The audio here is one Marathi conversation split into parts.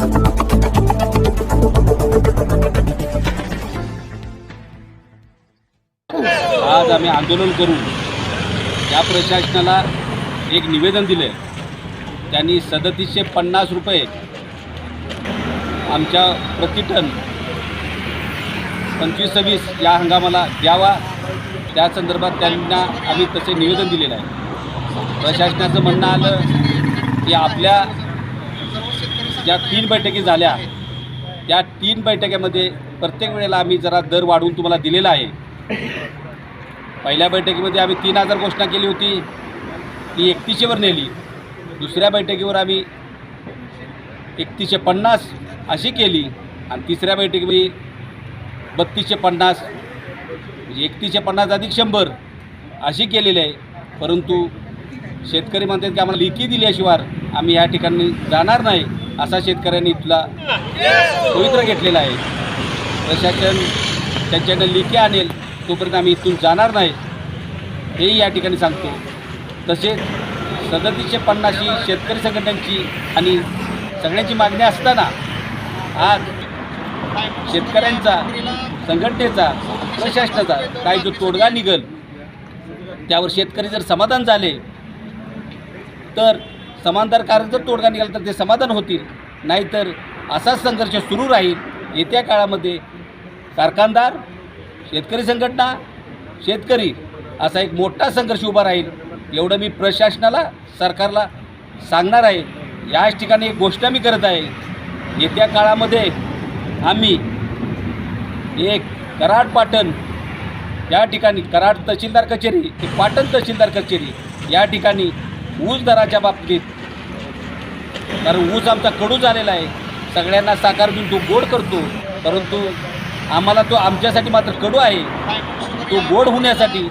आज आम्ही आंदोलन करून या प्रशासनाला एक निवेदन दिले त्यांनी सदतीसशे पन्नास रुपये आमच्या प्रतिटन पंचवीस सव्वीस या हंगामाला द्यावा. त्या संदर्भात त्यांना आम्ही तसे निवेदन दिलेलं आहे. प्रशासनाचं म्हणणं आलं की आपल्या ज्या तीन बैठकी झाल्या त्या तीन बैठकीमध्ये प्रत्येक वेळेला आम्ही जरा दर वाढवून तुम्हाला दिलेला आहे. पहिल्या बैठकीमध्ये आम्ही तीन हजार घोषणा केली होती ती एकतीसशेवर नेली. दुसऱ्या बैठकीवर आम्ही एकतीसशे पन्नास अशी केली आणि तिसऱ्या बैठकीमध्ये बत्तीसशे पन्नास म्हणजे एकतीसशे पन्नास अधिक शंभर अशी केलेली आहे. परंतु शेतकरी म्हणतात की आम्हाला लेखी दिल्याशिवाय आम्ही या ठिकाणी जाणार नाही. असा शेतकऱ्यांनी इथला पवित्र घेतलेला आहे. प्रशासन त्यांच्याकडे लिखे आणेल तोपर्यंत आम्ही इथून जाणार नाही हेही या ठिकाणी सांगतो. तसेच सदतीसशे पन्नाशी शेतकरी संघटनांची आणि सगळ्यांची मागणी असताना आज शेतकऱ्यांचा संघटनेचा प्रशासनाचा काही जो तोडगा निघल त्यावर शेतकरी जर समाधान झाले तर समांतरकारक जर तोडगा निघाला तर ते समाधान होतील. नाहीतर असाच संघर्ष सुरू राहील. येत्या काळामध्ये कारखानदार शेतकरी संघटना शेतकरी असा एक मोठा संघर्ष उभा राहील. एवढं मी प्रशासनाला सरकारला सांगणार आहे. याच ठिकाणी एक गोष्ट मी करत आहे. येत्या काळामध्ये आम्ही एक कराड पाटण या ठिकाणी कराड तहसीलदार कचेरी ते पाटण तहसीलदार कचेरी या ठिकाणी ऊस दराच्या बाबतीत. कारण ऊस आमचा कडू झालेला आहे. सगळ्यांना साकार देऊन तो गोड करतो. परंतु आम्हाला तो आमच्यासाठी मात्र कडू आहे. तो गोड होण्यासाठी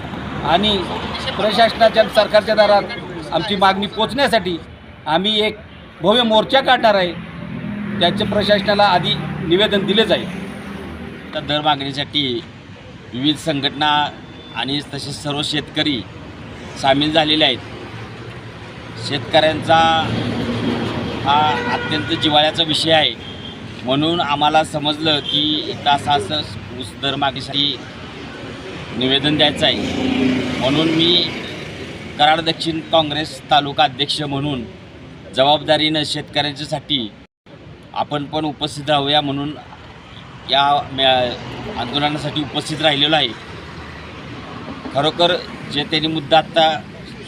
आणि प्रशासनाच्या सरकारच्या दारात आमची मागणी पोचण्यासाठी आम्ही एक भव्य मोर्चा काढणार आहे. त्याचे प्रशासनाला आधी निवेदन दिले जाईल. तर दर मागणीसाठी विविध संघटना आणि तसेच सर्व शेतकरी सामील झालेले आहेत. शेतकऱ्यांचा हा अत्यंत जिव्हाळ्याचा विषय आहे. म्हणून आम्हाला समजलं की इथं तास असं ऊस दर मागेसाठी निवेदन द्यायचं आहे. म्हणून मी कराड दक्षिण काँग्रेस तालुका अध्यक्ष म्हणून जबाबदारीनं शेतकऱ्यांच्यासाठी आपण पण उपस्थित राहूया म्हणून या म्या- आंदोलनासाठी उपस्थित राहिलेलो आहे. खरोखर जे त्यांनी मुद्दा आत्ता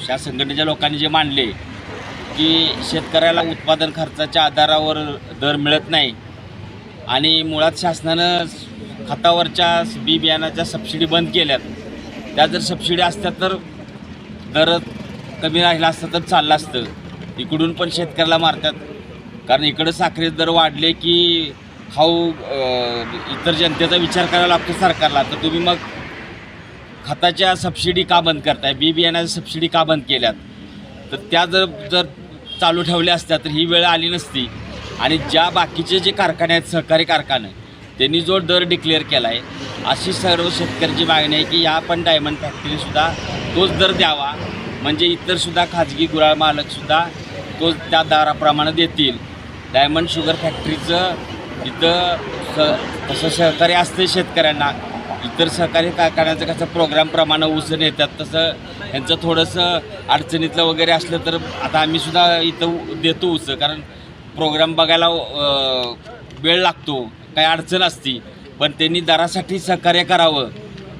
या संघटनेच्या लोकांनी जे मांडले की शेतकऱ्याला उत्पादन खर्चाच्या आधारावर दर मिळत नाही आणि मुळात शासनानं खतावरच्या बी बियाणाच्या सबसिडी बंद केल्यात. त्या जर सबसिडी असत्या तर दर कमी राहिला असतं तर चाललं असतं. इकडून पण शेतकऱ्याला मारतात. कारण इकडं साखरेचे दर वाढले की खाऊ इतर जनतेचा विचार करावा लागतो सरकारला. तर तुम्ही मग खताच्या सबसिडी का बंद करताय? बी बियाण्याच्या सबसिडी का बंद केल्यात? तर त्या जर जर चालू ठेवल्या असत्या तर ही वेळ आली नसती. आणि ज्या बाकीचे जे कारखाने आहेत सहकारी कारखाने त्यांनी जो दर डिक्लेअर केला आहे अशी सर्व शेतकऱ्यांची मागणी आहे की या पण डायमंड फॅक्टरीसुद्धा तोच दर द्यावा. म्हणजे इतरसुद्धा खाजगी गुराळ मालकसुद्धा तोच त्या दराप्रमाणे देतील. डायमंड शुगर फॅक्टरीचं इथं स तसं सहकार्य असते शेतकऱ्यांना. इतर सहकारी कारखान्याचं कसं प्रोग्रामप्रमाणे ऊस नेतात तसं यांचं थोडंसं अडचणीतलं वगैरे असलं तर आता आम्ही सुद्धा इथं उ- देतो ऊस कारण प्रोग्राम बघायला वेळ लागतो काही अडचण असती. पण त्यांनी दरासाठी सहकार्य करावं.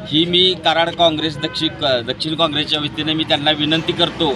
ही मी कराड काँग्रेस दक्षिण दक्षिण काँग्रेसच्या वतीने मी त्यांना विनंती करतो.